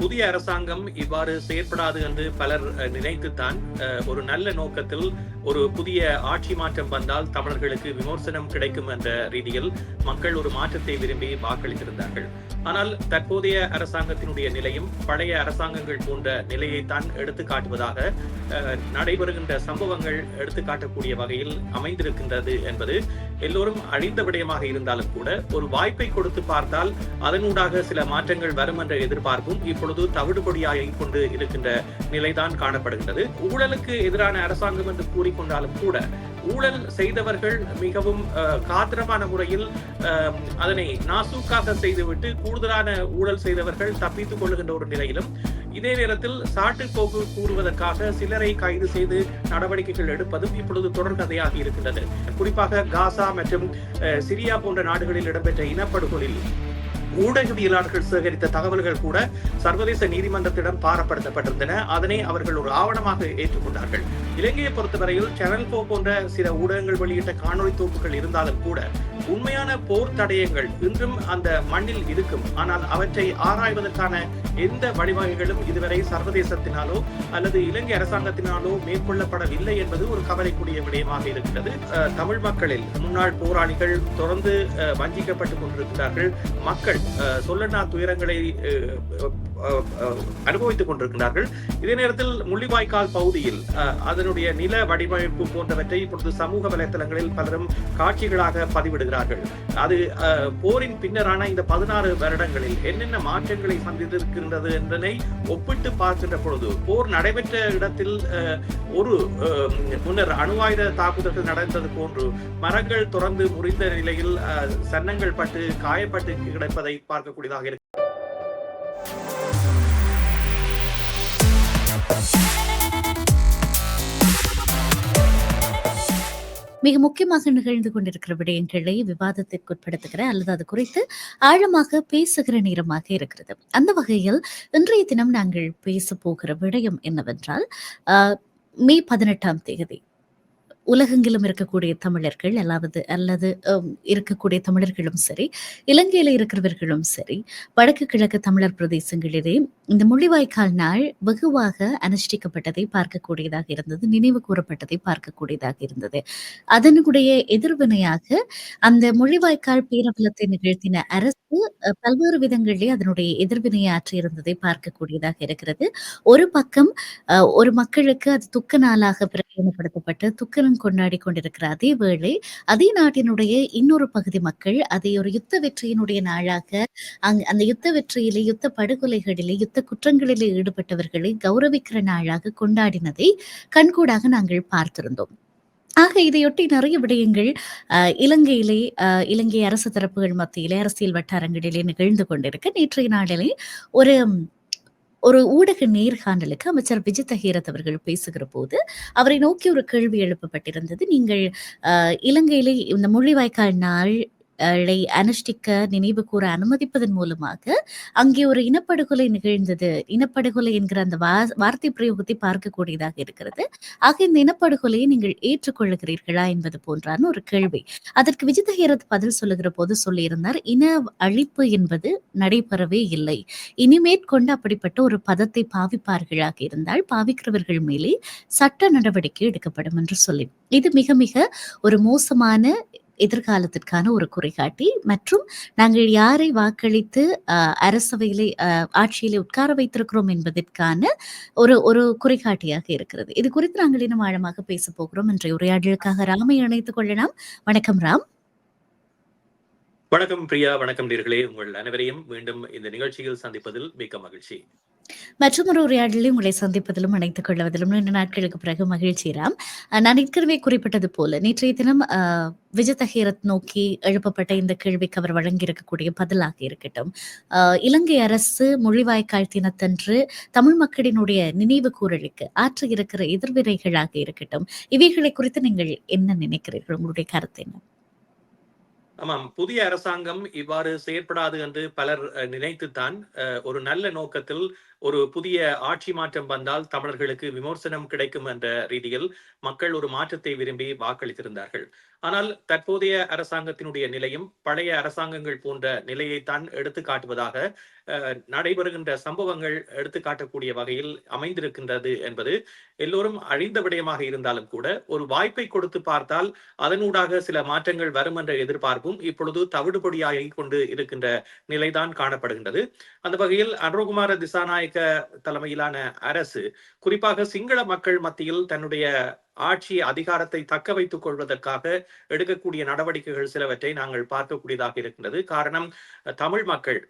புதிய அரசாங்கம் இவ்வாறு செயற்படாது என்று பலர் நினைத்துத்தான் ஒரு நல்ல நோக்கத்தில் ஒரு புதிய ஆட்சி மாற்றம் வந்தால் தமிழர்களுக்கு விமர்சனம் கிடைக்கும் என்ற ரீதியில் மக்கள் ஒரு மாற்றத்தை விரும்பி வாக்களித்திருந்தார்கள். ஆனால் தற்போதைய அரசாங்கத்தினுடைய நிலையும் பழைய அரசாங்கங்கள் போன்ற நிலையைத்தான் எடுத்து காட்டுவதாக நடைபெறுகின்ற சம்பவங்கள் எடுத்து காட்டக்கூடிய வகையில் அமைந்திருக்கின்றது என்பது எல்லோரும் அழிந்த விடயமாக இருந்தாலும் கூட ஒரு வாய்ப்பை கொடுத்து பார்த்தால் அதனூடாக சில மாற்றங்கள் வரும் என்ற எதிர்பார்ப்பும் இப்பொழுது தவிடுபடியாகி கொண்டு இருக்கின்ற நிலைதான் காணப்படுகின்றது. ஊழலுக்கு எதிரான அரசாங்கம் என்று கூறிக்கொண்டாலும் கூட ஊழல் செய்தவர்கள் மிகவும் காத்திரமான முறையில் அதனை நாசூக்காக செய்துவிட்டு கூடுதலான ஊழல் செய்தவர்கள் தப்பித்துக் கொள்ளுகின்ற ஒரு நிலையிலும் இதே நேரத்தில் சாட்டுப்போக்கு கூறுவதற்காக சிலரை கைது செய்து நடவடிக்கைகள் எடுப்பதும் இப்பொழுது தொடர்கதையாகி இருக்கின்றது. குறிப்பாக காசா மற்றும் அஹ், சிரியா போன்ற நாடுகளில் இடம்பெற்ற இனப்படுகொலில் ஊடகவியலாளர்கள் சேகரித்த தகவல்கள் கூட சர்வதேச நீதிமன்றத்திடம் பாரப்படுத்தப்பட்டிருந்தன. அதனை அவர்கள் ஒரு ஆவணமாக ஏற்றுக்கொண்டார்கள். இலங்கையை பொறுத்தவரையில் சேனல் போ போன்ற சில ஊடகங்கள் வெளியிட்ட காணொளி தொகுப்புகள் இருந்தாலும் கூட உண்மையான போர் தடயங்கள் இன்றும் அந்த மண்ணில் இருக்கும். ஆனால் அவற்றை ஆராய்வதற்கான எந்த வழிவகைகளும் இதுவரை சர்வதேசத்தினாலோ அல்லது இலங்கை அரசாங்கத்தினாலோ மேற்கொள்ளப்படவில்லை என்பது ஒரு கவலைக்குரிய விடயமாக இருக்கிறது. தமிழ் மக்களில் முன்னாள் போராளிகள் தொடர்ந்து வஞ்சிக்கப்பட்டுக் கொண்டிருக்கிறார்கள். மக்கள் சொல்லனா துயரங்களை அஹ், அனுபவித்துக் கொண்டிருக்கிறார்கள் இதே நேரத்தில் முள்ளிவாய்க்கால் பகுதியில் அஹ், அதனுடைய நில வடிவமைப்பு போன்றவற்றை இப்பொழுது சமூக வலைத்தளங்களில் பலரும் காட்சிகளாக பதிவிடுகிறார்கள். அது அஹ், போரின் பின்னரான இந்த பதினாறு வருடங்களில் என்னென்ன மாற்றங்களை சந்தித்திருக்கின்றது என்பதை ஒப்பிட்டு பார்க்கின்ற பொழுது போர் நடைபெற்ற இடத்தில் அஹ், ஒரு அஹ், முன்னர் அணு ஆயுத தாக்குதல்கள் நடந்தது போன்று மரங்கள் தொடர்ந்து முறிந்த நிலையில் அஹ், சன்னங்கள் பட்டு காயப்பட்டு கிடப்பதை பார்க்கக்கூடியதாக இருக்கு. மிக முக்கியமாக நிகழ்ந்து கொண்டிருக்கிற விடயங்களை விவாதத்திற்குட்படுத்துகிற அல்லது அது குறித்து ஆழமாக பேசுகிற நேரமாக இருக்கிறது. அந்த வகையில் இன்றைய தினம் நாங்கள் பேச போகிற விடயம் என்னவென்றால் ஆஹ், மே பதினெட்டாம் தேதி. உலகெங்கிலும் இருக்கக்கூடிய தமிழர்கள் அல்லாவது அல்லது இருக்கக்கூடிய தமிழர்களும் சரி இலங்கையில் இருக்கிறவர்களும் சரி வடக்கு கிழக்கு தமிழர் பிரதேசங்களிலே இந்த முள்ளிவாய்க்கால் நாள் வெகுவாக அனுஷ்டிக்கப்பட்டதை பார்க்கக்கூடியதாக இருந்தது நினைவு கூறப்பட்டதை பார்க்கக்கூடியதாக இருந்தது. அதனுடைய எதிர்வினையாக அந்த முள்ளிவாய்க்கால் பேரபலத்தை நிகழ்த்தின அரசு பல்வேறு விதங்களிலே அதனுடைய எதிர்வினையாற்றி ஆற்றியிருந்ததை பார்க்கக்கூடியதாக இருக்கிறது. ஒரு பக்கம் ஒரு மக்களுக்கு அது துக்க நாளாக பிரகடனப்படுத்தப்பட்டு துக்கரம் கொண்டாடி கொண்டிருக்கிற அதே வேளை அதே நாட்டினுடைய இன்னொரு பகுதி மக்கள் அதை ஒரு யுத்த வெற்றியினுடைய நாளாக அங் அந்த யுத்த வெற்றியிலே யுத்த படுகொலைகளிலே யுத்த குற்றங்களிலே ஈடுபட்டவர்களை கௌரவிக்கிற நாளாக கொண்டாடினதை கண்கூடாக நாங்கள் பார்த்திருந்தோம். ஆக இதையொட்டி நிறைய விடயங்கள் இலங்கையிலே அஹ், இலங்கை அரசு தரப்புகள் மத்தியிலே அரசியல் வட்டாரங்களிலே நிகழ்ந்து கொண்டிருக்க. நேற்றைய நாளிலே ஒரு ஒரு ஊடக நேர்காணலுக்கு அமைச்சர் விஜித் தஹீரத் அவர்கள் பேசுகிற போது அவரை நோக்கி ஒரு கேள்வி எழுப்பப்பட்டிருந்தது. நீங்கள் இலங்கையிலே இந்த முள்ளிவாய்க்கால் நாள் ளை அனுஷ்டிக்க நினைவு கூற அனுமதிப்பதன் மூலமாக அங்கே ஒரு இனப்படுகொலை நிகழ்ந்தது. இனப்படுகொலை என்கிற அந்த வா- வார்த்தை பிரயோகத்தை பார்க்கக்கூடியதாக இருக்கிறது. ஆக இந்த இனப்படுகொலையை நீங்கள் ஏற்றுக்கொள்ளுகிறீர்களா என்பது போன்றான ஒரு கேள்வி. அதற்கு விஜிதஹீரத் பதில் சொல்லுகிற போது சொல்லியிருந்தார் இன அழிப்பு என்பது நடைபெறவே இல்லை. இனிமேற்கொண்டு அப்படிப்பட்ட ஒரு பதத்தை பாவிப்பார்களாக இருந்தால் பாவிக்கிறவர்கள் மேலே சட்ட நடவடிக்கை எடுக்கப்படும் என்று சொல்லி. இது மிக மிக ஒரு மோசமான எதிர்காலத்திற்கான ஒரு குறைகாட்டி. மற்றும் நாங்கள் யாரை வாக்களித்து அஹ், அரசவையிலே ஆட்சியிலே உட்கார வைத்திருக்கிறோம் என்பதற்கான ஒரு ஒரு குறைகாட்டியாக இருக்கிறது. இது குறித்து நாங்கள் இன்னும் ஆழமாக பேச போகிறோம். இன்றைய உரையாடலுக்காக ராமை இணைத்துக் கொள்ளலாம். வணக்கம் ராம். வணக்கம் பிரியா வணக்கம் நேர்களே. உங்கள் அனைவரையும் மீண்டும் இந்த நிகழ்ச்சியில் சந்திப்பதில் மிக்க மகிழ்ச்சி. மற்றும் ஒரு உரையாடலில் உங்களை சந்திப்பதிலும் அணைத்துக் கொள்வதிலும் நீண்ட நாட்களுக்கு பிறகு மகிழ்ச்சி ராம். நான் ஏற்கனவே குறிப்பிட்டது போல நேற்றைய தினம் அஹ், விஜய் தஹீரத் நோக்கி எழுப்பப்பட்ட இந்த கேள்விக்கு அவர் வழங்கியிருக்கக்கூடிய பதிலாக இருக்கட்டும். இலங்கை அரசு மொழிவாய்க்கால் தினத்தன்று தமிழ் மக்களினுடைய நினைவு கூறலுக்கு ஆற்ற இருக்கிற எதிர்வினைகளாக இருக்கட்டும். இவைகளை குறித்து நீங்கள் என்ன நினைக்கிறீர்கள்? உங்களுடைய கருத்து என்ன? ஆமாம். புதிய அரசாங்கம் இவ்வாறு செயற்படாது என்று பலர் நினைத்துத்தான் அஹ், ஒரு நல்ல நோக்கத்தில் ஒரு புதிய ஆட்சி மாற்றம் வந்தால் தமிழர்களுக்கு விமர்சனம் கிடைக்கும் என்ற ரீதியில் மக்கள் ஒரு மாற்றத்தை விரும்பி வாக்களித்திருந்தார்கள். ஆனால் தற்போதைய அரசாங்கத்தினுடைய நிலையும் பழைய அரசாங்கங்கள் போன்ற நிலையைத்தான் எடுத்து காட்டுவதாக நடைபெறுகின்ற சம்பவங்கள் எடுத்து காட்டக்கூடிய வகையில் அமைந்திருக்கின்றது என்பது எல்லோரும் அழிந்த விடயமாக இருந்தாலும் கூட ஒரு வாய்ப்பை கொடுத்து பார்த்தால் அதனூடாக சில மாற்றங்கள் வரும் என்ற எதிர்பார்ப்பும் இப்பொழுது தவிடுபொடியாகி கொண்டு இருக்கின்ற நிலைதான் காணப்படுகின்றது. அந்த வகையில் அனுரகுமார திசாநாயக்க தலைமையிலான அரசு குறிப்பாக சிங்கள மக்கள் மத்தியில் தன்னுடைய ஆட்சி அதிகாரத்தை தக்க வைத்துக் கொள்வதற்காக எடுக்கக்கூடிய நடவடிக்கைகள் சிலவற்றை நாங்கள் பார்க்கக்கூடியதாக இருக்கின்றது. காரணம் தமிழ் மக்கள்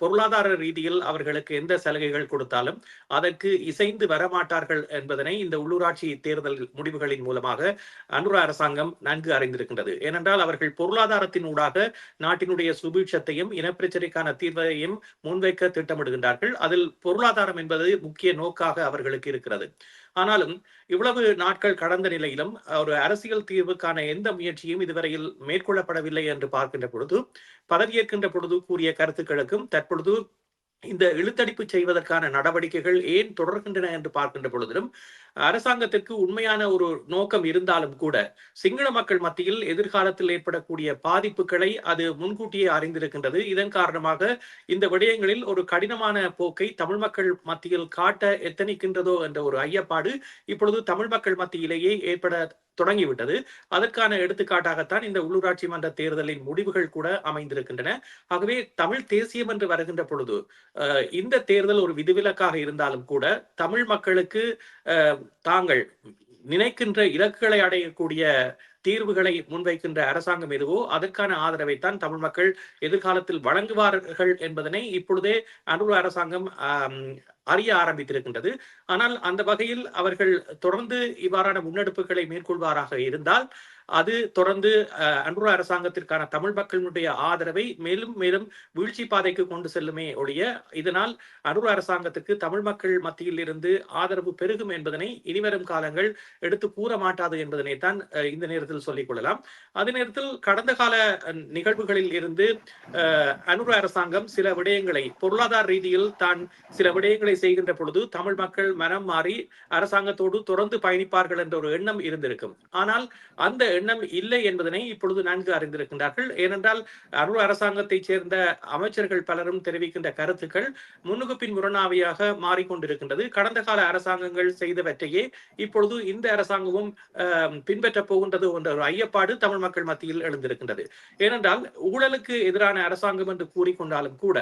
பொருளாதார ரீதியில் அவர்களுக்கு எந்த சலுகைகள் கொடுத்தாலும் அதற்கு இசைந்து வரமாட்டார்கள் என்பதனை இந்த உள்ளூராட்சி தேர்தல் முடிவுகளின் மூலமாக அனுர அரசாங்கம் நன்கு அறிந்திருக்கின்றது. ஏனென்றால் அவர்கள் பொருளாதாரத்தின் ஊடாக நாட்டினுடைய சுபீட்சத்தையும் இனப்பிரச்சனைக்கான தீர்வையும் முன்வைக்க திட்டமிடுகின்றார்கள். அதில் பொருளாதாரம் என்பது முக்கிய நோக்காக அவர்களுக்கு இருக்கிறது. ஆனாலும் இவ்வளவு நாட்கள் கடந்த நிலையிலும் ஒரு அரசியல் தீர்வுக்கான எந்த முயற்சியும் இதுவரையில் மேற்கொள்ளப்படவில்லை என்று பார்க்கின்ற பொழுது பதவியேற்கின்ற பொழுது கூறிய கருத்துக்களுக்கும் தற்பொழுது இந்த இழுத்தடிப்பு செய்வதற்கான நடவடிக்கைகள் ஏன் தொடர்கின்றன என்று பார்க்கின்ற பொழுதிலும் அரசாங்கத்திற்கு உண்மையான ஒரு நோக்கம் இருந்தாலும் கூட சிங்கள மக்கள் மத்தியில் எதிர்காலத்தில் ஏற்படக்கூடிய பாதிப்புகளை அது முன்கூட்டியே அறிந்திருக்கின்றது. இதன் காரணமாக இந்த விடயங்களில் ஒரு கடினமான போக்கை தமிழ் மக்கள் மத்தியில் காட்ட எத்தனிக்கின்றதோ என்ற ஒரு ஐயப்பாடு இப்பொழுது தமிழ் மக்கள் மத்தியிலேயே ஏற்பட தொடங்கிவிட்டது. அதற்கான எடுத்துக்காட்டாகத்தான் இந்த உள்ளூராட்சி மன்ற தேர்தலின் முடிவுகள் கூட அமைந்திருக்கின்றன. ஆகவே தமிழ் தேசியம் என்று வருகின்ற பொழுது அஹ், இந்த தேர்தல் ஒரு விதிவிலக்காக இருந்தாலும் கூட தமிழ் மக்களுக்கு தாங்கள் நினைக்கின்ற இலக்குகளை அடையக்கூடிய தீர்வுகளை முன்வைக்கின்ற அரசாங்கம் எதுவோ அதற்கான ஆதரவைத்தான் தமிழ் மக்கள் எதிர்காலத்தில் வழங்குவார்கள் என்பதனை இப்பொழுதே அனுர அரசாங்கம் அறிய ஆரம்பித்திருக்கின்றது. ஆனால் அந்த வகையில் அவர்கள் தொடர்ந்து இவ்வாறான முன்னெடுப்புகளை மேற்கொள்வாராக இருந்தால் அது தொடர்ந்து அஹ், அரசாங்கத்திற்கான தமிழ் மக்களினுடைய ஆதரவை மேலும் மேலும் வீழ்ச்சி பாதைக்கு கொண்டு செல்லுமே ஒழிய இதனால் அனுர அரசாங்கத்திற்கு தமிழ் மக்கள் மத்தியில் இருந்து ஆதரவு பெருகும் என்பதனை இனிவரும் காலங்கள் எடுத்து கூற மாட்டாது என்பதனை தான் இந்த நேரத்தில் சொல்லிக் கொள்ளலாம். அதே நேரத்தில் கடந்த கால நிகழ்வுகளில் இருந்து அஹ், அனுர அரசாங்கம் சில விடயங்களை பொருளாதார ரீதியில் தான் சில விடயங்களை செய்கின்ற பொழுது தமிழ் மக்கள் மனம் மாறி அரசாங்கத்தோடு தொடர்ந்து பயணிப்பார்கள் என்ற ஒரு எண்ணம் இருந்திருக்கும். ஆனால் அந்த எண்ணம் இல்லை என்பதனை இப்பொழுது நன்கு அறிந்திருக்கின்றார்கள். ஏனென்றால் அருள் அரசாங்கத்தைச் சேர்ந்த அமைச்சர்கள் பலரும் தெரிவிக்கின்ற கருத்துக்கள் முன்னுக்கு பின் மாறிக்கொண்டிருக்கின்றது. கடந்த கால அரசாங்கங்கள் செய்தவற்றையே இப்பொழுது இந்த அரசாங்கமும் ஆஹ், பின்பற்றப் போகின்றது என்ற ஒரு ஐயப்பாடு தமிழ் மக்கள் மத்தியில் எழுந்திருக்கின்றது. ஏனென்றால் ஊழலுக்கு எதிரான அரசாங்கம் என்று கூறிக்கொண்டாலும் கூட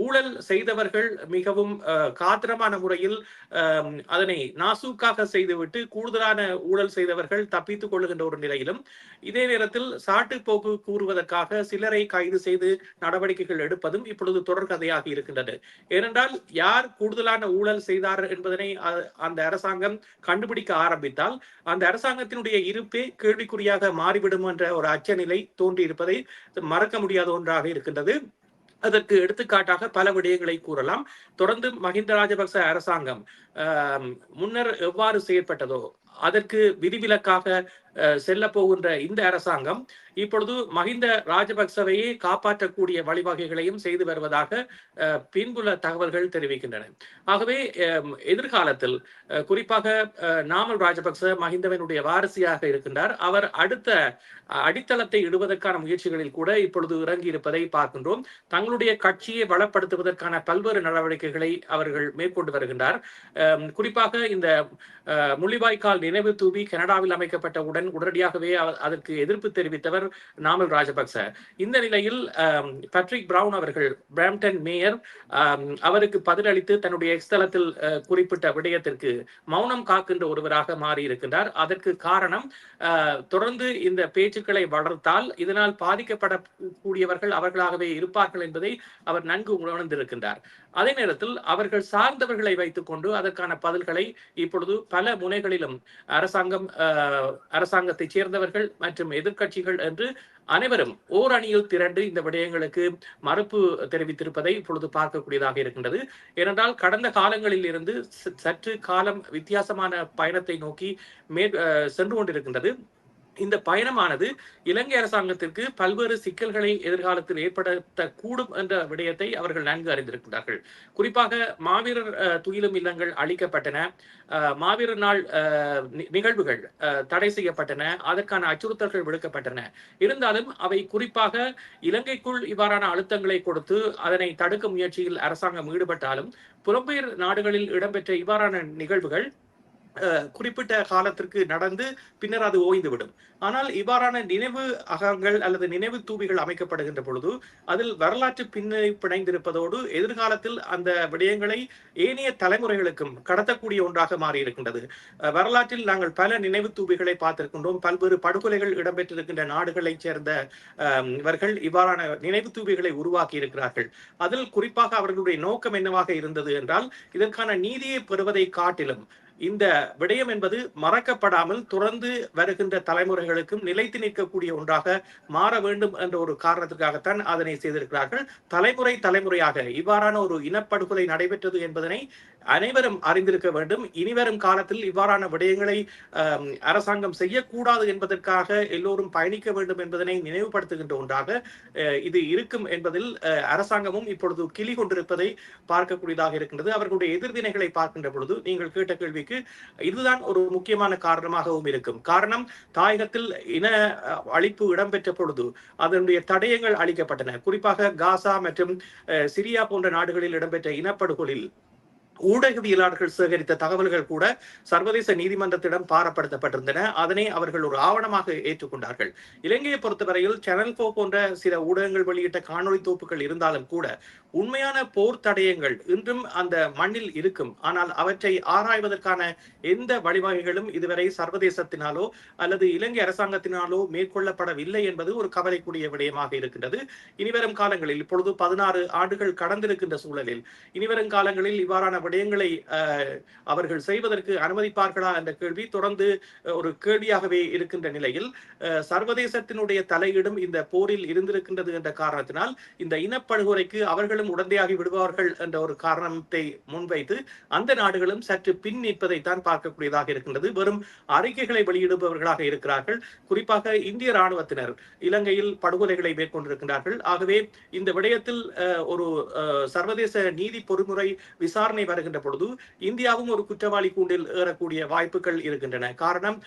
ஊழல் செய்தவர்கள் மிகவும் காத்திரமான முறையில் ஆஹ், அதனை நாசூக்காக செய்துவிட்டு கூடுதலான ஊழல் செய்தவர்கள் தப்பித்துக் கொள்ளுகின்ற ஒரு நிலையிலும் வேண்டும் இதே நேரத்தில் சாட்டுப்போக்கு கூறுவதற்காக சிலரை கைது செய்து நடவடிக்கைகள் எடுப்பதும் இப்பொழுது தொடர்கதையாக இருக்கின்றது. ஏனென்றால் யார் கூடுதலான ஊழல் செய்தார் என்பதனை அந்த அரசாங்கம் கண்டுபிடிக்க ஆரம்பித்தால் அந்த அரசாங்கத்தினுடைய இருப்பே கேள்விக்குறியாக மாறிவிடும் என்ற ஒரு அச்சநிலை தோன்றியிருப்பதை மறக்க முடியாத ஒன்றாக இருக்கின்றது. அதற்கு எடுத்துக்காட்டாக பல விடயங்களை கூறலாம். தொடர்ந்து மஹிந்த ராஜபக்ச அரசாங்கம் முன்னர் எவ்வாறு செயற்பட்டதோ அதற்கு விதிவிலக்காக செல்ல போகின்ற இந்த அரசாங்கம் இப்பொழுது மஹிந்த ராஜபக்சவையே காப்பாற்றக்கூடிய வழிவகைகளையும் செய்து வருவதாக பின்புல தகவல்கள் தெரிவிக்கின்றன. ஆகவே எதிர்காலத்தில் குறிப்பாக நாமல் ராஜபக்ச மஹிந்தவனுடைய வாரிசியாக இருக்கின்றார். அவர் அடுத்த அடித்தளத்தை இடுவதற்கான முயற்சிகளில் கூட இப்பொழுது இறங்கி இருப்பதை பார்க்கின்றோம். தங்களுடைய கட்சியை வளப்படுத்துவதற்கான பல்வேறு நடவடிக்கைகளை அவர்கள் மேற்கொண்டு வருகின்றார். குறிப்பாக இந்த முள்ளிவாய்க்கால் நினைவு தூவி கனடாவில் அமைக்கப்பட்ட உடன் அமைக்கப்பட்டவுடன் உடனடியாகவே அதற்கு எதிர்ப்பு தெரிவித்தவர் நாமல் ராஜபக்ச. இந்த நிலையில் பட்ரிக் பிரவுன் அவர்கள் பிராம்டன் மேயர் அவருக்கு பதிலளித்து தன்னுடைய எக்ஸ்தலத்தில் குறிப்பிட்ட விடயத்திற்கு மௌனம் காக்கின்ற ஒருவராக மாறி இருக்கின்றார் அதற்கு காரணம் தொடர்ந்து இந்த பேச்சுக்களை வளர்த்தால் இதனால் பாதிக்கப்படக்கூடியவர்கள் அவர்களாகவே இருப்பார்கள் என்பதை அவர் நன்கு உணர்ந்திருக்கின்றார். அதே நேரத்தில் அவர்கள் சார்ந்தவர்களை வைத்துக் கொண்டு அதற்கான பதில்களை இப்பொழுது பல முனைகளிலும் அரசாங்கம் அரசாங்கத்தை அரசாங்கத்தைச் சேர்ந்தவர்கள் மற்றும் எதிர்க்கட்சிகள் என்று அனைவரும் ஓர் அணியில் திரண்டு இந்த விடயங்களுக்கு மறுப்பு தெரிவித்திருப்பதை இப்பொழுது பார்க்கக்கூடியதாக இருக்கின்றது. ஏனென்றால் கடந்த காலங்களில் இருந்து ச- சற்று காலம் வித்தியாசமான பயணத்தை நோக்கி மே சென்று கொண்டிருக்கின்றது. இந்த பயணமானது இலங்கை அரசாங்கத்திற்கு பல்வேறு சிக்கல்களை எதிர்காலத்தில் ஏற்படுத்த கூடும் என்ற விடயத்தை அவர்கள் நன்கு அறிந்திருக்கிறார்கள். குறிப்பாக மாவீரர் துயிலும் இல்லங்கள் அளிக்கப்பட்டன அஹ், மாவீரர் நாள் நிகழ்வுகள் அஹ், தடை செய்யப்பட்டன. அதற்கான அச்சுறுத்தல்கள் விடுக்கப்பட்டன. இருந்தாலும் அவை குறிப்பாக இலங்கைக்குள் இவ்வாறான அழுத்தங்களை கொடுத்து அதனை தடுக்கும் முயற்சியில் அரசாங்கம் ஈடுபட்டாலும் புலம்பெயர் நாடுகளில் இடம்பெற்ற இவ்வாறான நிகழ்வுகள் குறிப்பிட்ட காலத்திற்கு நடந்து பின்னர் அது ஓய்ந்துவிடும். ஆனால் இவ்வாறான நினைவு அகங்கள் அல்லது நினைவு தூபிகள் அமைக்கப்படுகின்ற பொழுது அதில் வரலாற்று பின்னணி பிணைந்திருப்பதோடு எதிர்காலத்தில் அந்த விடயங்களை ஏனைய தலைமுறைகளுக்கும் கடத்தக்கூடிய ஒன்றாக மாறி இருக்கின்றது அஹ், வரலாற்றில் நாங்கள் பல நினைவு தூபிகளை பார்த்திருக்கின்றோம். பல்வேறு படுகொலைகள் இடம்பெற்றிருக்கின்ற நாடுகளைச் சேர்ந்த அஹ், இவர்கள் இவ்வாறான நினைவு தூபிகளை உருவாக்கி இருக்கிறார்கள் அதில் குறிப்பாக அவர்களுடைய நோக்கம் என்னவாக இருந்தது என்றால் இதற்கான நீதியை பெறுவதை காட்டிலும் இந்த விடயம் என்பது மறக்கப்படாமல் தொடர்ந்து வருகின்ற தலைமுறைகளுக்கும் நிலைத்து நிற்கக்கூடிய ஒன்றாக மாற வேண்டும் என்ற ஒரு காரணத்திற்காகத்தான் அதனை செய்திருக்கிறார்கள். தலைமுறை தலைமுறையாக இவ்வாறான ஒரு இனப்படுகொலை நடைபெற்றது என்பதனை அனைவரும் அறிந்திருக்க வேண்டும். இனிவரும் காலத்தில் இவ்வாறான விடயங்களை அரசாங்கம் செய்யக்கூடாது என்பதற்காக எல்லோரும் பயணிக்க வேண்டும் என்பதனை நினைவுபடுத்துகின்ற ஒன்றாக இது இருக்கும் என்பதில் அஹ், அரசாங்கமும் இப்பொழுது கிளி கொண்டிருப்பதை பார்க்கக்கூடியதாக இருக்கின்றது. அவர்களுடைய எதிர்வினைகளை பார்க்கின்ற பொழுது நீங்கள் கேட்ட கேள்வி வளர்ச்சிக்கு இதுதான் ஒரு முக்கியமான காரணமாகவும் இருக்கும். காரணம் தாயகத்தில் இன அழிப்பு இடம்பெற்ற பொழுது அதனுடைய தடயங்கள் அளிக்கப்பட்டன குறிப்பாக காசா மற்றும் சிரியா போன்ற நாடுகளில் இடம்பெற்ற இனப்படுகொலில் ஊடகவியலாளர்கள் சேகரித்த தகவல்கள் கூட சர்வதேச நீதிமன்றத்திடம் பாரப்படுத்தப்பட்டிருந்தன. அதனை அவர்கள் ஒரு ஆவணமாக ஏற்றுக்கொண்டார்கள். இலங்கையை பொறுத்தவரையில் சேனல் போ போன்ற சில ஊடகங்கள் வெளியிட்ட காணொலி தொகுப்புகள் இருந்தாலும் கூட உண்மையான போர் தடயங்கள் இன்றும் அந்த மண்ணில் இருக்கும். ஆனால் அவற்றை ஆராய்வதற்கான எந்த வழிவகைகளும் இதுவரை சர்வதேசத்தினாலோ அல்லது இலங்கை அரசாங்கத்தினாலோ மேற்கொள்ளப்படவில்லை என்பது ஒரு கவலைக்குரிய விடயமாக இருக்கின்றது. இனிவரும் காலங்களில் இப்பொழுது பதினாறு ஆண்டுகள் கடந்திருக்கின்ற சூழலில் இனிவரும் காலங்களில் இவ்வாறான விடயங்களை அவர்கள் செய்வதற்கு அனுமதிப்பார்களா என்ற கேள்வி தொடர்ந்து ஒரு கேள்வியாகவே இருக்கின்ற நிலையில் சர்வதேசத்தினுடைய தலையீடும் இந்த போரில் இருந்திருக்கின்றது என்ற காரணத்தினால் இந்த இனப்படுகொலைக்கு அவர்களும் உடந்தையாகி விடுவார்கள் என்ற ஒரு காரணத்தை முன்வைத்து அந்த நாடுகளும் சற்று பின் நிற்பதைத்தான் பார்க்கக்கூடியதாக இருக்கின்றது. வெறும் அறிக்கைகளை வெளியிடுபவர்களாக இருக்கிறார்கள். குறிப்பாக இந்திய ராணுவத்தினர் இலங்கையில் படுகொலைகளை மேற்கொண்டிருக்கிறார்கள் ஆகவே இந்த விடயத்தில் ஒரு சர்வதேச நீதி பொறிமுறை விசாரணை வருகின்ற பொழுது இந்தியாவும் ஒரு குற்றவாளி கூண்டில் ஏறக்கூடிய வாய்ப்புகள் இருக்கின்றன. காரணம்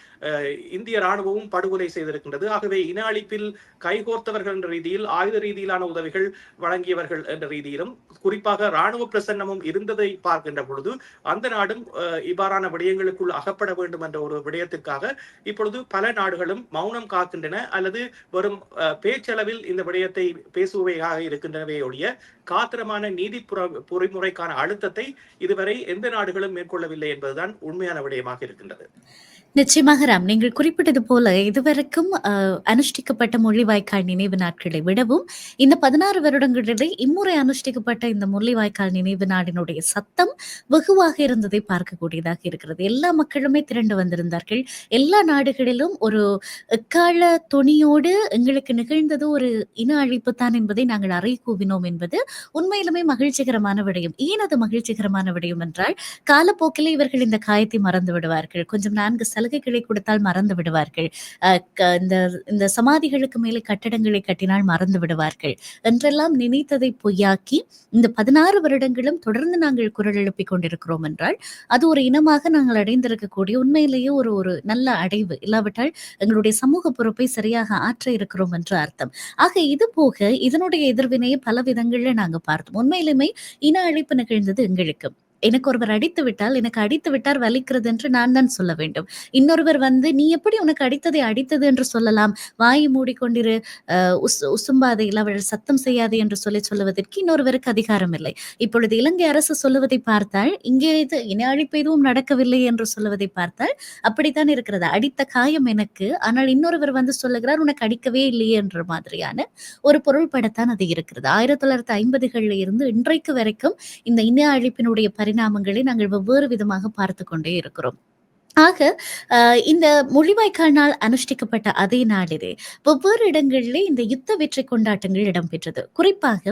இந்திய ராணுவமும் படுகொலை செய்திருக்கின்றது. ஆகவே இன அழிப்பில் கைகோர்த்தவர்கள் என்ற ரீதியில் ஆயுத ரீதியிலான உதவிகள் வழங்கியவர்கள் என்ற ரீதியில் ரீதியிலும் குறிப்பாக ராணுவ பிரசன்னமும் இருந்ததை பார்க்கின்ற பொழுது அந்த நாடும் இவ்வாறான விடயங்களுக்குள் அகப்பட வேண்டும் என்ற ஒரு விடயத்திற்காக இப்பொழுது பல நாடுகளும் மௌனம் காக்கின்றன அல்லது வரும் அஹ், பேச்சளவில் இந்த விடயத்தை பேசுவையாக இருக்கின்றனவே ஒழிய காத்திரமான நீதி பொறிமுறைக்கான அழுத்தத்தை இதுவரை எந்த நாடுகளும் மேற்கொள்ளவில்லை என்பதுதான் உண்மையான விடயமாக இருக்கின்றது. நிச்சயமாக ராம் நீங்கள் குறிப்பிட்டது போல இதுவரைக்கும் அனுஷ்டிக்கப்பட்ட முள்ளிவாய்க்கால் நினைவு நாட்களை விடவும் இந்த பதினாறு வருடங்களிலே இம்முறை அனுஷ்டிக்கப்பட்ட இந்த முள்ளிவாய்க்கால் நினைவு நாடினுடைய சத்தம் வெகுவாக இருந்ததை பார்க்கக்கூடியதாக இருக்கிறது. எல்லா மக்களுமே திரண்டு வந்திருந்தார்கள். எல்லா நாடுகளிலும் ஒரு எக்கால துணியோடு எங்களுக்கு நிகழ்ந்தது ஒரு இன அழிப்பு தான் என்பதை நாங்கள் அறை கூவினோம் என்பது உண்மையிலுமே மகிழ்ச்சிகரமான விடயம். ஏன் அது மகிழ்ச்சிகரமான விடயம் என்றால் காலப்போக்கிலே இவர்கள் இந்த காயத்தை மறந்து விடுவார்கள். கொஞ்சம் நான்கு சலுகைகளை கொடுத்தால் மறந்து விடுவார்கள். இந்த இந்த சமாதிகளுக்கு மேலே கட்டடங்களை கட்டினால் மறந்து விடுவார்கள். என்றெல்லாம் நினைத்ததை பொய்யாக்கி இந்த பதினாறு வருடங்களும் தொடர்ந்து நாங்கள் குரல் எழுப்பிக் கொண்டிருக்கிறோம் என்றால் அது ஒரு இனமாக நாங்கள் அடைந்திருக்கக்கூடிய உண்மையிலேயே ஒரு ஒரு நல்ல அடைவு. இல்லாவிட்டால் எங்களுடைய சமூக பொறுப்பை சரியாக ஆற்ற இருக்கிறோம் என்று அர்த்தம். ஆக இது போக இதனுடைய எதிர்வினையை பல விதங்களில் நாங்க பார்த்தோம். உண்மையிலுமே இன அழைப்பு நிகழ்ந்தது எங்களுக்கு. எனக்கு ஒருவர் அடித்து விட்டால் எனக்கு அடித்து விட்டார் வலிக்கிறது என்று நான் தான் சொல்ல வேண்டும். இன்னொருவர் வந்து நீ எப்படி உனக்கு அடித்ததை அடித்தது என்று சொல்லலாம்? வாயை மூடிக்கொண்டிரு. உசும்பாதை அவள் சத்தம் செய்யாது என்று சொல்லி சொல்லுவதற்கு இன்னொருவருக்கு அதிகாரம் இல்லை. இப்பொழுது இலங்கை அரசு சொல்லுவதை பார்த்தால் இங்கே இது இன அழிப்பு எதுவும் நடக்கவில்லை என்று சொல்லுவதை பார்த்தால் அப்படித்தான் இருக்கிறது. அடித்த காயம் எனக்கு ஆனால் இன்னொருவர் வந்து சொல்லுகிறார் உனக்கு அடிக்கவே இல்லையே என்ற மாதிரியான ஒரு பொருள்படத்தான் அது இருக்கிறது. ஆயிரத்தி தொள்ளாயிரத்தி ஐம்பதுகளில் இருந்து இன்றைக்கு வரைக்கும் இந்த இன அழிப்பினுடைய பரிணாமங்களை நாங்கள் வெவ்வேறு விதமாக பார்த்து கொண்டே இருக்கிறோம். ஆக இந்த மொழிவாய்க்கால் நாள் அனுஷ்டிக்கப்பட்ட அதே நாளிலே வெவ்வேறு இடங்களிலே இந்த யுத்த வெற்றி கொண்டாட்டங்கள் இடம்பெற்றது. குறிப்பாக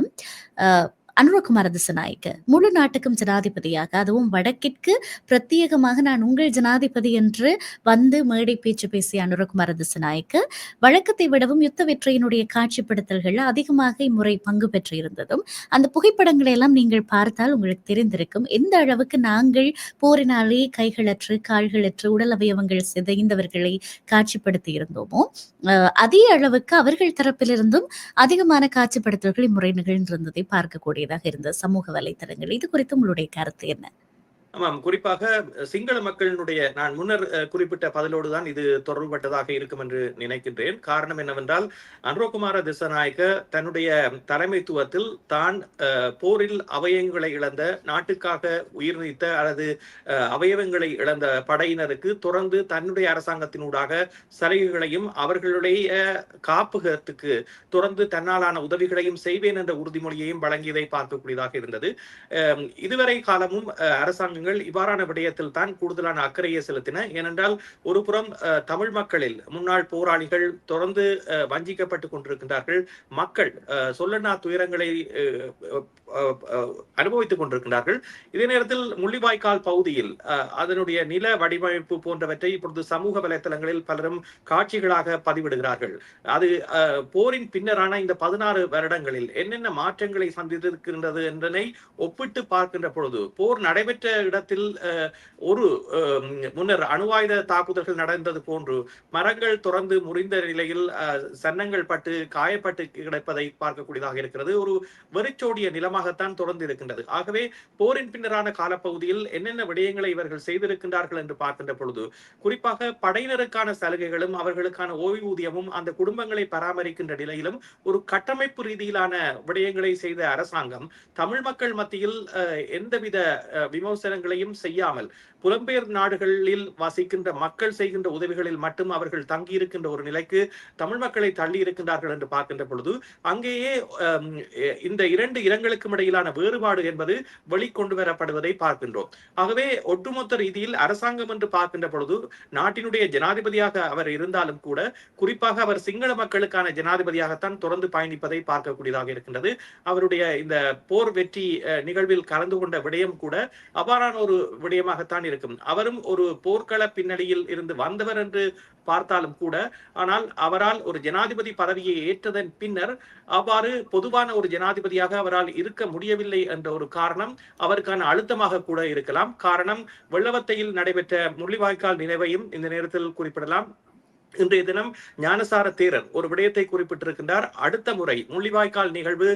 அஹ், அனுரகுமார திசநாயக்க முழு நாட்டுக்கும் ஜனாதிபதியாக அதுவும் வடக்கிற்கு பிரத்யேகமாக நான் உங்கள் ஜனாதிபதி என்று வந்து மேடை பேச்சு பேசிய அனுரகுமார திசநாயக்க வழக்கத்தை விடவும் யுத்த வெற்றியினுடைய காட்சிப்படுத்தல்கள் அதிகமாக இம்முறை பங்கு பெற்றிருந்ததும் அந்த புகைப்படங்களை எல்லாம் நீங்கள் பார்த்தால் உங்களுக்கு தெரிந்திருக்கும் எந்த அளவுக்கு நாங்கள் போரினாலே கைகளற்று கால்களற்று உடல் அவயவங்கள் சிதைந்தவர்களை காட்சிப்படுத்தி இருந்தோமோ அதே அளவுக்கு அவர்கள் தரப்பிலிருந்தும் அதிகமான காட்சிப்படுத்தல்கள் இம்முறை நிகழ்ந்திருந்ததை பார்க்கக்கூடியதாக இருந்த சமூக வலைத்தளங்கள். இது குறித்து உங்களுடைய கருத்து என்ன? ஆமாம் குறிப்பாக சிங்கள மக்களினுடைய நான் முன்னர் குறிப்பிட்ட பதிலோடு தான் இது தொடர்புபட்டதாக இருக்கும் என்று நினைக்கின்றேன். காரணம் என்னவென்றால் அன்ரோகுமார திசநாயக்க தன்னுடைய தலைமைத்துவத்தில் தான் போரில் அவயங்களை இழந்த நாட்டுக்காக உயிர் நீத்த அல்லது அவயவங்களை இழந்த படையினருக்கு தொடர்ந்து தன்னுடைய அரசாங்கத்தினூடாக சலுகைகளையும் அவர்களுடைய காப்புகத்துக்கு தொடர்ந்து தன்னாலான உதவிகளையும் செய்வேன் என்ற உறுதிமொழியையும் வழங்கியதை பார்க்கக்கூடியதாக இருந்தது. அஹ், இதுவரை காலமும் அரசாங்க அரசாங்கங்கள் இவ்வாறான விடயத்தில் தான் கூடுதலான அக்கறையை செலுத்தின. ஏனென்றால் ஒரு புறம் தமிழ் மக்களில் முன்னாள் போராளிகள் தொடர்ந்து வஞ்சிக்கப்பட்டு கொண்டிருக்கின்றார்கள். மக்கள் சொல்லனா துயரங்களை அனுபவித்துக் கொண்டிருக்கின்றார்கள். இதே நேரத்தில் முள்ளிவாய்க்கால் பகுதியில் அஹ், அதனுடைய நில வடிவமைப்பு போன்றவற்றை இப்பொழுது சமூக வலைத்தளங்களில் பலரும் காட்சிகளாக பதிவிடுகிறார்கள். அது அஹ், போரின் பின்னரான இந்த பதினாறு வருடங்களில் என்னென்ன மாற்றங்களை சந்தித்திருக்கின்றது என்றனை ஒப்பிட்டு பார்க்கின்ற பொழுது போர் நடைபெற்ற இடத்தில் ஒரு முன்னர் அணுவாயுத தாக்குதல்கள் நடந்தது போன்று மரங்கள் துறந்து முறிந்த நிலையில் சன்னங்கள் பட்டு காயப்பட்டு கிடைப்பதை பார்க்கக்கூடியதாக இருக்கிறது. ஒரு வெறிச்சோடிய நிலமாகத்தான் தொடர்ந்து இருக்கின்றது ஆகவே போரின் பின்னரான காலப்பகுதியில் என்னென்ன விடயங்களை இவர்கள் செய்திருக்கின்றார்கள் என்று பார்க்கின்ற பொழுது குறிப்பாக படையினருக்கான சலுகைகளும் அவர்களுக்கான ஓய்வூதியமும் அந்த குடும்பங்களை பராமரிக்கின்ற நிலையிலும் ஒரு கட்டமைப்பு ரீதியிலான விடயங்களை செய்த அரசாங்கம் தமிழ் மக்கள் மத்தியில் எந்தவித விமர்சன விமர்சனங்களையும் செய்யாமல் புலம்பெயர் நாடுகளில் வசிக்கின்ற மக்கள் செய்கின்ற உதவிகளில் மட்டும் அவர்கள் தங்கியிருக்கின்ற ஒரு நிலைக்கு தமிழ் மக்களை தள்ளி இருக்கின்றார்கள் என்று பார்க்கின்ற பொழுது அங்கேயே இந்த இரண்டு இரங்களுக்கும் இடையிலான வேறுபாடு என்பது வெளிக்கொண்டு வரப்படுவதை பார்க்கின்றோம். ஆகவே ஒட்டுமொத்த ரீதியில் அரசாங்கம் என்று பார்க்கின்ற பொழுது நாட்டினுடைய ஜனாதிபதியாக அவர் இருந்தாலும் கூட குறிப்பாக அவர் சிங்கள மக்களுக்கான ஜனாதிபதியாகத்தான் தொடர்ந்து பயணிப்பதை பார்க்கக்கூடியதாக இருக்கின்றது. அவருடைய இந்த போர் வெற்றி நிகழ்வில் கலந்து கொண்ட விடயம் கூட அவ்வாறான ஒரு விடயமாகத்தான் இருக்கும். அவரும் ஒரு போர்க்கள பின்னணியில் இருந்து வந்தவர் என்று பார்த்தாலும் கூட ஆனால் அவரால் ஒரு ஜனாதிபதி பதவியை ஏற்றதன் பின்னர் அவ்வாறு பொதுவான ஒரு ஜனாதிபதியாக அவரால் இருக்க முடியவில்லை என்ற ஒரு காரணம் அவருக்கான அழுத்தமாக கூட இருக்கலாம். காரணம் வெள்ளவத்தையில் நடைபெற்ற முள்ளிவாய்க்கால் நினைவையும் இந்த நேரத்தில் குறிப்பிடலாம். இன்றைய தினம் ஞானசார தேரர் ஒரு விடயத்தை குறிப்பிட்டிருக்கின்றார். அடுத்த முறை முள்ளிவாய்க்கால் நிகழ்வு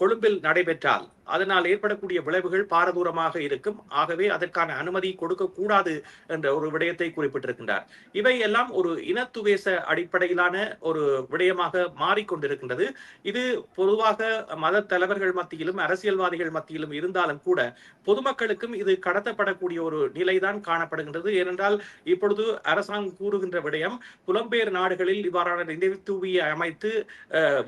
கொழும்பில் நடைபெற்றால். அதனால் ஏற்படக்கூடிய விளைவுகள் பாரதூரமாக இருக்கும். ஆகவே அதற்கான அனுமதி கொடுக்க கூடாது என்ற ஒரு விடயத்தை குறிப்பிட்டிருக்கின்றார். இவை எல்லாம் ஒரு இனத்துவேச அடிப்படையிலான ஒரு விடயமாக மாறிக்கொண்டிருக்கின்றது. இது பொதுவாக மத தலைவர்கள் மத்தியிலும் அரசியல்வாதிகள் மத்தியிலும் இருந்தாலும் கூட பொதுமக்களுக்கும் இது கடத்தப்படக்கூடிய ஒரு நிலைதான் காணப்படுகின்றது. ஏனென்றால் இப்பொழுது அரசாங்கம் கூறுகின்ற விடயம் புலம்பெயர் நாடுகளில் இவ்வாறான நினைவுத்தூவியை அமைத்து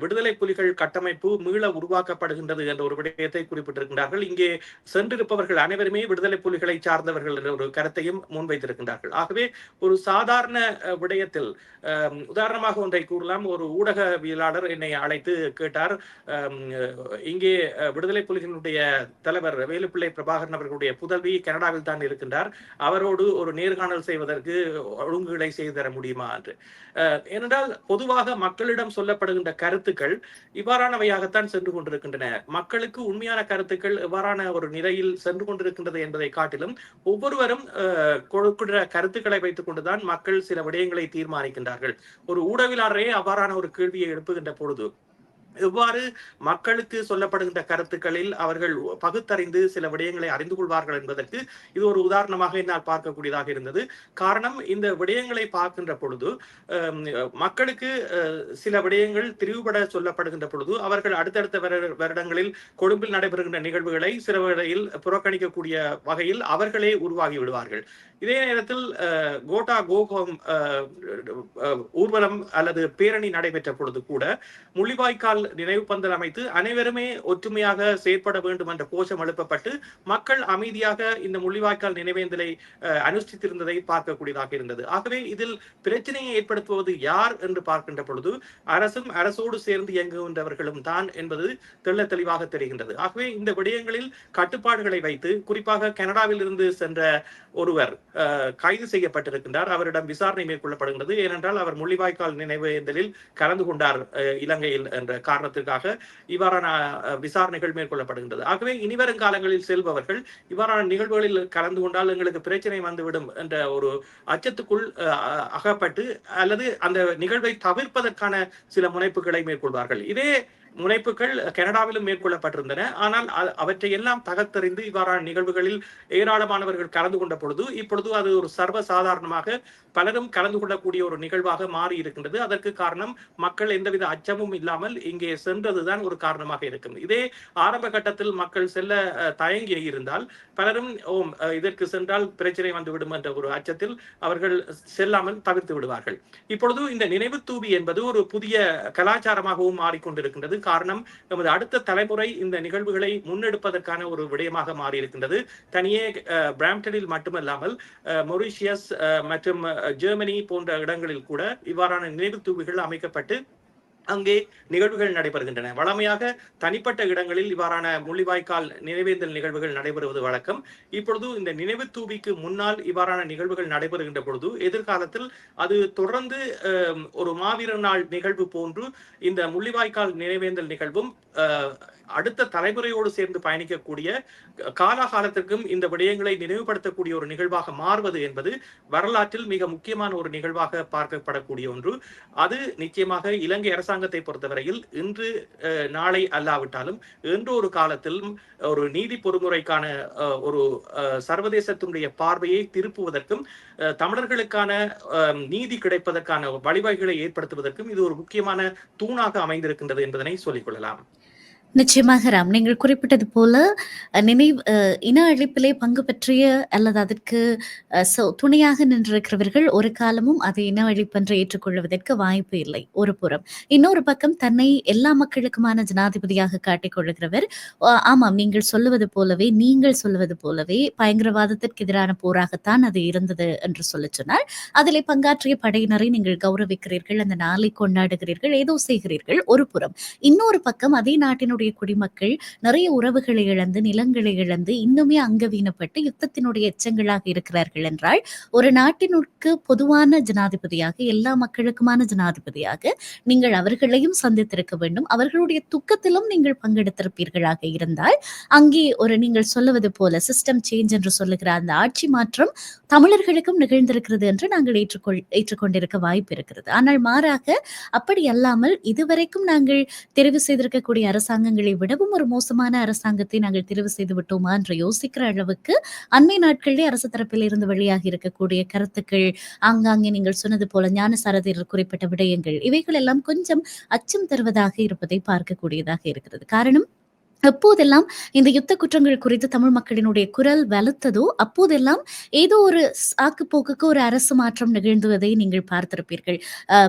விடுதலை புலிகள் கட்டமைப்பு மீள உருவாக்கப்படுகின்றது என்ற ஒரு விடயத்தை குறிப்பிட்டிருக்கின்றார்கள். இங்கே சென்றிருப்பவர்கள் அனைவருமே விடுதலை புலிகளை சார்ந்தவர்கள் என்ற ஒரு கருத்தையும் முன்வைத்திருக்கின்றார்கள். ஆகவே ஒரு சாதாரண விடயத்தில் உதாரணமாக ஒன்றை கூறலாம். ஒரு ஊடகவியலாளர் என்னை அழைத்து கேட்டார் இங்கே விடுதலை புலிகளுடைய தலைவர் வேலுப்பிள்ளை பிரபாகரன் அவர்களுடைய புதல்வி கனடாவில் தான் இருக்கின்றார். அவரோடு ஒரு நேர்காணல் செய்வதற்கு ஒழுங்குகளை செய்து தர முடியுமா? என்று. ஏனென்றால் பொதுவாக மக்களிடம் சொல்லப்படுகின்ற கருத்துக்கள் இவ்வாறானவையாகத்தான் சென்று கொண்டிருக்கின்றன. மக்களுக்கு உண்மையான கருத்துக்கள் எவ்வாறான ஒரு நிலையில் சென்று கொண்டிருக்கின்றது என்பதை காட்டிலும் ஒவ்வொருவரும் அஹ், கருத்துக்களை வைத்துக் கொண்டுதான் மக்கள் சில விடயங்களை தீர்மானிக்கின்றார்கள். ஒரு ஊடகவியலாளரே அவ்வாறான ஒரு கேள்வியை எழுப்புகின்ற பொழுது எவ்வாறு மக்களுக்கு சொல்லப்படுகின்ற கருத்துக்களில் அவர்கள் பகுத்தறிந்து சில விடயங்களை அறிந்து கொள்வார்கள் என்பதற்கு இது ஒரு உதாரணமாக என்னால் பார்க்கக்கூடியதாக இருந்தது. காரணம் இந்த விடயங்களை பார்க்கின்ற பொழுது மக்களுக்கு சில விடயங்கள் திரிவுபட சொல்லப்படுகின்ற பொழுது அவர்கள் அடுத்தடுத்த வருடங்களில் கொழும்பில் நடைபெறுகின்ற நிகழ்வுகளை சில வேளையில் புறக்கணிக்கக்கூடிய வகையில் அவர்களே உருவாகி விடுவார்கள். இதே நேரத்தில் அஹ், கோட்டா கோகோம் ஊர்வலம் அல்லது பேரணி நடைபெற்ற பொழுது கூட முள்ளிவாய்க்கால் நினைவு பந்தல் அமைத்து அனைவருமே ஒற்றுமையாக செயற்பட வேண்டும் என்ற கோஷம் எழுப்பப்பட்டு மக்கள் அமைதியாக இந்த முள்ளிவாய்க்கால் நினைவேந்தலை அனுஷ்டித்திருந்ததை பார்க்கக்கூடியதாக இருந்தது. ஆகவே இதில் பிரச்சனையை ஏற்படுத்துவது யார் என்று பார்க்கின்ற பொழுது அரசும் அரசோடு சேர்ந்து இயங்குகின்றவர்களும் தான் என்பது தெள்ள தெளிவாக தெரிகின்றது. ஆகவே இந்த விடயங்களில் கட்டுப்பாடுகளை வைத்து குறிப்பாக கனடாவில் இருந்து சென்ற ஒருவர் கைது செய்யப்பட்டிருக்கின்றார். அவரிடம் விசாரணை மேற்கொள்ளப்படுகின்றது. ஏனென்றால் அவர் முள்ளிவாய்க்கால் நினைவேந்தலில் கலந்து கொண்டார் இலங்கையில் என்ற காரணத்திற்காக இவ்வாறான விசாரணைகள் மேற்கொள்ளப்படுகின்றது. ஆகவே இனிவரும் காலங்களில் செல்பவர்கள் இவ்வாறான நிகழ்வுகளில் கலந்து கொண்டால் எங்களுக்கு பிரச்சனை வந்துவிடும் என்ற ஒரு அச்சத்துக்குள் அகப்பட்டு அல்லது அந்த நிகழ்வை தவிர்ப்பதற்கான சில முனைப்புகளை மேற்கொள்வார்கள். இதே முனைப்புகள் கனடாவிலும் மேற்கொள்ளப்பட்டிருந்தன. ஆனால் அவற்றையெல்லாம் அவற்றை எல்லாம் தகர்த்தறிந்து இவ்வாறான நிகழ்வுகளில் ஏராளமானவர்கள் கலந்து கொண்ட பொழுது இப்பொழுது அது ஒரு சர்வ சாதாரணமாக பலரும் கலந்து கொள்ளக்கூடிய ஒரு நிகழ்வாக மாறி இருக்கின்றது. அதற்கு காரணம் மக்கள் எந்தவித அச்சமும் இல்லாமல் இங்கே சென்றதுதான் ஒரு காரணமாக இருக்கும். இதே ஆரம்ப கட்டத்தில் மக்கள் செல்ல அஹ், தயங்கி இருந்தால் பலரும் ஓம் அஹ், இதற்கு சென்றால் பிரச்சனை வந்துவிடும் என்ற ஒரு அச்சத்தில் அவர்கள் செல்லாமல் தவிர்த்து விடுவார்கள். இப்பொழுது இந்த நினைவு தூவி என்பது ஒரு புதிய கலாச்சாரமாகவும் மாறிக்கொண்டிருக்கின்றது. காரணம் நமது அடுத்த தலைமுறை இந்த நிகழ்வுகளை முன்னெடுப்பதற்கான ஒரு விடயமாக மாறியிருக்கின்றது. தனியே பிராம்டனில் மட்டுமல்லாமல் மொரிஷியஸ் மொரீஷியஸ் அஹ், மற்றும் ஜெர்மனி போன்ற இடங்களில் கூட இவ்வாறான நினைவு தூவிகள் அமைக்கப்பட்டு அங்கே நிகழ்வுகள் நடைபெறுகின்றன. வழமையாக தனிப்பட்ட இடங்களில் இவ்வாறான முள்ளிவாய்க்கால் நினைவேந்தல் நிகழ்வுகள் நடைபெறுவது வழக்கம். இப்பொழுது இந்த நினைவு தூவிக்கு முன்னால் இவ்வாறான நிகழ்வுகள் நடைபெறுகின்ற பொழுது எதிர்காலத்தில் அது தொடர்ந்து அஹ், ஒரு மாவீரர் நாள் நிகழ்வு போன்று இந்த முள்ளிவாய்க்கால் நினைவேந்தல் நிகழ்வும் அடுத்த தலைமுறையோடு சேர்ந்து பயணிக்கக்கூடிய காலாகாலத்திற்கும் இந்த விடயங்களை நினைவுபடுத்தக்கூடிய ஒரு நிகழ்வாக மாறுவது என்பது வரலாற்றில் மிக முக்கியமான ஒரு நிகழ்வாக பார்க்கப்படக்கூடிய ஒன்று. அது நிச்சயமாக இலங்கை அரசாங்கத்தை பொறுத்தவரையில் இன்று நாளை அல்லாவிட்டாலும் என்று ஒரு காலத்திலும் ஒரு நீதி பொறுமுறைக்கான அஹ், ஒரு அஹ், சர்வதேசத்தினுடைய பார்வையை திருப்புவதற்கும் அஹ், தமிழர்களுக்கான அஹ், நீதி கிடைப்பதற்கான வழிவகைகளை ஏற்படுத்துவதற்கும் இது ஒரு முக்கியமான தூணாக அமைந்திருக்கின்றது என்பதனை சொல்லிக் கொள்ளலாம். நிச்சயமாக ராம். நீங்கள் குறிப்பிட்டது போல நினைவு இன அழிப்பிலே பங்கு பற்றிய அல்லது அதற்கு துணையாக நின்றிருக்கிறவர்கள் ஒரு காலமும் அதை இன அழிப்பென்று ஏற்றுக்கொள்வதற்கு வாய்ப்பு இல்லை. ஒரு புறம். இன்னொரு பக்கம் தன்னை எல்லா மக்களுக்குமான ஜனாதிபதியாக காட்டிக்கொள்கிறவர் ஆமாம் நீங்கள் சொல்லுவது போலவே நீங்கள் சொல்லுவது போலவே பயங்கரவாதத்திற்கு எதிரான போராகத்தான் அது இருந்தது என்று சொல்ல சொன்னால் அதிலே பங்காற்றிய படையினரை நீங்கள் கௌரவிக்கிறீர்கள் அந்த நாளை கொண்டாடுகிறீர்கள் ஏதோ செய்கிறீர்கள். ஒரு புறம். இன்னொரு பக்கம் அதே நாட்டினுடைய குடிமக்கள் நிறைய உறவுகளை இழந்து நிலங்களை இழந்து இன்னுமே அங்கவீனப்பட்டு யுத்தத்தினுடைய எச்சங்களாக இருக்கிறார்கள் என்றால் ஒரு நாட்டினுக்கு பொதுவான ஜனாதிபதியாக எல்லா மக்களுக்குமான ஜனாதிபதியாக நீங்கள் அவர்களையும் சந்தித்திருக்க வேண்டும். அவர்களுடைய துக்கத்திலும் நீங்கள் பங்கெடுத்திருப்பீர்களாக இருந்தால் அங்கே ஒரு நீங்கள் சொல்லுவது போல சிஸ்டம் சேஞ்ச் என்று சொல்லுகிற அந்த ஆட்சி மாற்றம் தமிழர்களுக்கும் நிகழ்ந்திருக்கிறது என்று நாங்கள் ஏற்றுக்கொள் ஏற்றுக்கொண்டிருக்க வாய்ப்பு இருக்கிறது. ஆனால் மாறாக அப்படி அல்லாமல் இதுவரைக்கும் நாங்கள் தெரிவு செய்திருக்கக்கூடிய அரசாங்கங்களை விடவும் ஒரு மோசமான அரசாங்கத்தை நாங்கள் தெரிவு செய்து விட்டோமா என்று யோசிக்கிற அளவுக்கு அண்மை நாட்களிலே அரசு தரப்பில் இருந்து வெளியாகி இருக்கக்கூடிய கருத்துக்கள் ஆங்காங்கே நீங்கள் சொன்னது போல ஞானசாரதியர் குறிப்பிட்ட விடயங்கள் இவைகள் எல்லாம் கொஞ்சம் அச்சம் தருவதாக இருப்பதை பார்க்கக்கூடியதாக இருக்கிறது. காரணம்? எப்போதெல்லாம் இந்த யுத்த குற்றங்கள் குறித்து தமிழ் மக்களினுடைய குரல் வலுத்ததோ அப்போதெல்லாம் ஏதோ ஒரு ஆக்கு போக்குக்கு ஒரு அரசு மாற்றம் நிகழ்ந்துவதை நீங்கள் பார்த்திருப்பீர்கள்.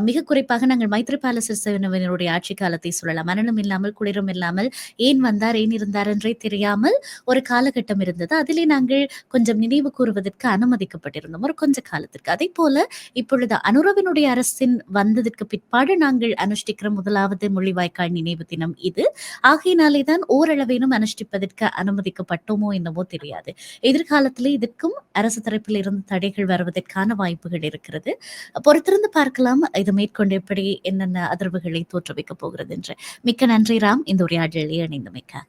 மிக குறிப்பாக நாங்கள் மைத்ரிபால சிறிசேனவனுடைய ஆட்சி காலத்தை சொல்லலாம். மரணம் இல்லாமல் குளிரும் இல்லாமல் ஏன் வந்தார் ஏன் இருந்தார் என்றே தெரியாமல் ஒரு காலகட்டம் இருந்தது. அதிலே நாங்கள் கொஞ்சம் நினைவு கூறுவதற்கு அனுமதிக்கப்பட்டிருந்தோம். ஒரு கொஞ்ச காலத்திற்கு. அதே போல இப்பொழுது அனுரவினுடைய அரசின் வந்ததற்கு பிற்பாடு நாங்கள் அனுஷ்டிக்கிற முதலாவது மொழிவாய்க்கால் நினைவு தினம் இது. ஆகையினாலே தான் ஓரளவேனும் அனுஷ்டிப்பதற்கு அனுமதிக்கப்பட்டோமோ என்னவோ தெரியாது. எதிர்காலத்திலே இதற்கும் அரசு தரப்பில் இருந்து தடைகள் வருவதற்கான வாய்ப்புகள் இருக்கிறது. பொறுத்திருந்து பார்க்கலாம் இது மேற்கொண்டு எப்படி என்னென்ன அதிர்வுகளை தோற்றுவிக்கப் போகிறது என்று. மிக்க நன்றி ராம் இந்த உரையாடலில் இணைந்தமைக்காக.